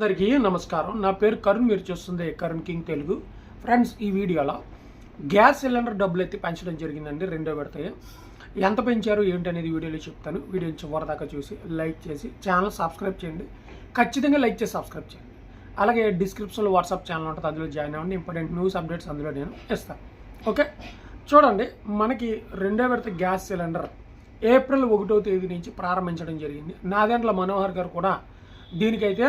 అందరికీ నమస్కారం. నా పేరు కరుణ్ మీరు చూస్తుంది కరుణ్ కింగ్ తెలుగు. ఫ్రెండ్స్ ఈ వీడియోలో గ్యాస్ సిలిండర్ డబ్బులు అయితే పెంచడం జరిగిందండి రెండో పెడతాయి ఎంత పెంచారు ఏంటి అనేది వీడియోలో చెప్తాను. వీడియో చివరి దాకా చూసి లైక్ చేసి ఛానల్ సబ్స్క్రైబ్ చేయండి. ఖచ్చితంగా లైక్ చేసి సబ్స్క్రైబ్ చేయండి. అలాగే డిస్క్రిప్షన్లో వాట్సాప్ ఛానల్ ఉంటుంది అందులో జాయిన్ అవ్వండి. ఇంపార్టెంట్ న్యూస్ అప్డేట్స్ అందులో నేను ఇస్తాను. ఓకే? చూడండి మనకి రెండో విడత గ్యాస్ సిలిండర్ ఏప్రిల్ ఒకటో తేదీ నుంచి ప్రారంభించడం జరిగింది. నాదెండ్ల మనోహర్ గారు కూడా దీనికైతే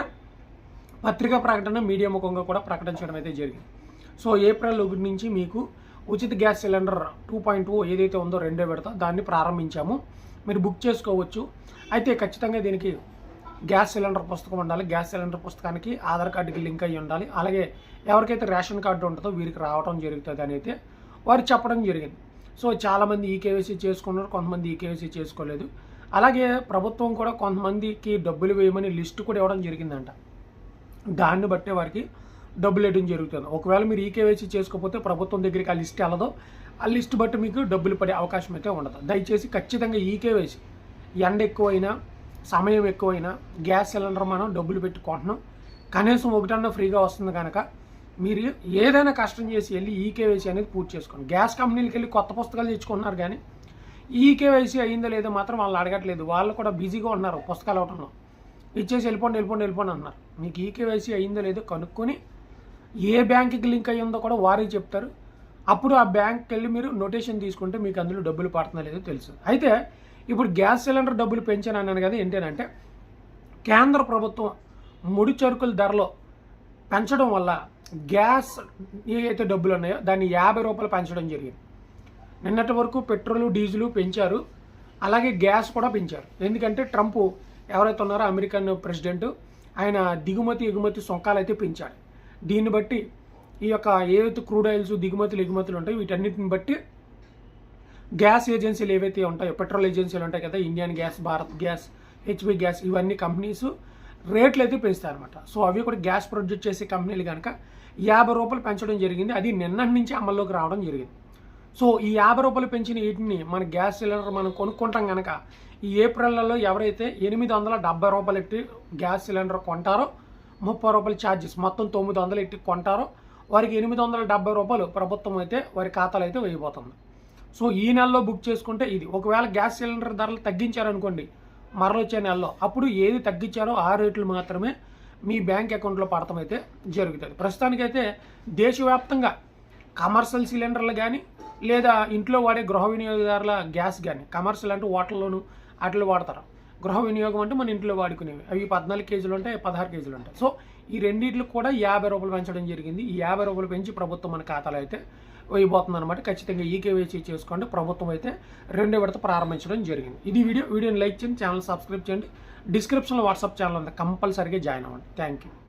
పత్రికా ప్రకటన మీడియా ముఖంగా కూడా ప్రకటించడం అయితే జరిగింది. సో ఏప్రిల్ ఒకటి నుంచి మీకు ఉచిత gas cylinder two point two ఏదైతే ఉందో రెండో విడత దాన్ని ప్రారంభించాము. మీరు బుక్ చేసుకోవచ్చు. అయితే ఖచ్చితంగా దీనికి గ్యాస్ సిలిండర్ పుస్తకం ఉండాలి. గ్యాస్ సిలిండర్ పుస్తకానికి ఆధార్ కార్డుకి లింక్ అయ్యి ఉండాలి. అలాగే ఎవరికైతే రేషన్ కార్డు ఉంటుందో వీరికి రావడం జరుగుతుంది అని అయితే వారు చెప్పడం జరిగింది. సో చాలామంది ఈ కేవైసీ చేసుకున్నారు కొంతమంది ఈ కేవైసీ చేసుకోలేదు. అలాగే ప్రభుత్వం కూడా కొంతమందికి డబ్బులు వేయమని లిస్టు కూడా ఇవ్వడం జరిగిందంట. దాన్ని బట్టే వారికి డబ్బులు వేయడం జరుగుతుంది. ఒకవేళ మీరు ఈకేవైసీ చేసుకోకపోతే ప్రభుత్వం దగ్గరికి ఆ లిస్ట్ వెళ్ళదు. ఆ లిస్ట్ బట్టి మీకు డబ్బులు పడే అవకాశం అయితే ఉండదు. దయచేసి ఖచ్చితంగా ఈకేవైసీ ఎండ ఎక్కువైనా సమయం ఎక్కువైనా గ్యాస్ సిలిండర్ మనం డబ్బులు పెట్టుకుంటున్నాం కనీసం ఒకటన్నా ఫ్రీగా వస్తుంది కనుక మీరు ఏదైనా కష్టం చేసి వెళ్ళి ఈకేవైసీ అనేది పూర్తి చేసుకోండి. గ్యాస్ కంపెనీలకి వెళ్ళి కొత్త పుస్తకాలు తెచ్చుకుంటున్నారు కానీ ఈకేవైసీ అయిందో లేదో మాత్రం వాళ్ళు అడగట్లేదు. వాళ్ళు కూడా బిజీగా ఉన్నారు పుస్తకాలు అవటంలో. ఇచ్చేసి వెళ్ళిపోండి వెళ్ళిపోండి వెళ్ళిపోండి అన్నారు. మీకు ఈకేవైసీ అయిందో లేదో కనుక్కొని ఏ బ్యాంక్కి లింక్ అయ్యిందో కూడా వారే చెప్తారు. అప్పుడు ఆ బ్యాంక్కి వెళ్ళి మీరు నోటేషన్ తీసుకుంటే మీకు అందులో డబ్బులు పడుతుందో లేదో తెలుసు. అయితే ఇప్పుడు గ్యాస్ సిలిండర్ డబ్బులు పెంచాను అన్నాను కదా ఏంటంటే కేంద్ర ప్రభుత్వం ముడి చరుకుల ధరలో పెంచడం వల్ల గ్యాస్ ఏవైతే డబ్బులు ఉన్నాయో దాన్ని యాభై రూపాయలు పెంచడం జరిగింది. నిన్నటి వరకు పెట్రోల్ డీజిల్ పెంచారు. అలాగే గ్యాస్ కూడా పెంచారు. ఎందుకంటే ట్రంప్ ఎవరైతే ఉన్నారో అమెరికన్ ప్రెసిడెంట్ ఆయన దిగుమతి ఎగుమతి సొంకాలు అయితే పెంచాడు. దీన్ని బట్టి ఈ యొక్క ఏవైతే క్రూడ్ ఆయిల్స్ దిగుమతులు ఎగుమతులు ఉంటాయి వీటన్నిటిని బట్టి గ్యాస్ ఏజెన్సీలు ఏవైతే ఉంటాయో పెట్రోల్ ఏజెన్సీలు ఉంటాయి కదా Indian gas Bharat gas HP gas ఇవన్నీ కంపెనీస్ రేట్లు అయితే పెంచుతాయి అనమాట సో అవి కూడా గ్యాస్ ప్రొడ్యూస్ చేసే కంపెనీలు కనుక యాభై రూపాయలు పెంచడం జరిగింది. అది నిన్నటి నుంచి అమల్లోకి రావడం జరిగింది. సో ఈ యాభై రూపాయలు పెంచిన వీటిని మన గ్యాస్ సిలిండర్ మనం కొనుక్కుంటాం కనుక ఈ ఏప్రిల్లలో ఎవరైతే ఎనిమిది వందల డెబ్బై రూపాయలు ఎట్టి గ్యాస్ సిలిండర్ కొంటారో ముప్పై రూపాయల ఛార్జెస్ మొత్తం తొమ్మిది వందలు ఎట్టి కొంటారో వారికి ఎనిమిది వందల డెబ్బై రూపాయలు ప్రభుత్వం అయితే వారి ఖాతాలో అయితే వేయబోతుంది. సో ఈ నెలలో బుక్ చేసుకుంటే ఇది. ఒకవేళ గ్యాస్ సిలిండర్ ధరలు తగ్గించారనుకోండి మరలొచ్చే నెలలో అప్పుడు ఏది తగ్గించారో ఆ రేట్లు మాత్రమే మీ బ్యాంక్ అకౌంట్లో పడటం అయితే జరుగుతుంది. ప్రస్తుతానికైతే దేశవ్యాప్తంగా కమర్షియల్ సిలిండర్లు కానీ లేదా ఇంట్లో వాడే గృహ వినియోగదారుల గ్యాస్ కానీ కమర్షియల్ అంటే హోటల్లోను వాటిలో వాడతారు. గృహ వినియోగం అంటే మన ఇంట్లో వాడుకునేవి. అవి పద్నాలుగు కేజీలు ఉంటాయి పదహారు కేజీలు ఉంటాయి. సో ఈ రెండింటికి కూడా యాభై రూపాయలు పెంచడం జరిగింది. ఈ యాభై రూపాయలు పెంచి ప్రభుత్వం మన ఖాతాలో అయితే వేయబోతుంది అనమాట ఖచ్చితంగా ఈకేవైసీ చేసుకోండి. ప్రభుత్వం అయితే రెండో విడత ప్రారంభించడం జరిగింది. ఇది వీడియో. వీడియోని లైక్ చేయండి ఛానల్ సబ్స్క్రైబ్ చేయండి. డిస్క్రిప్షన్లో వాట్సాప్ ఛానల్ ఉంది. కంపల్సరీగా జాయిన్ అవ్వండి. Thank you.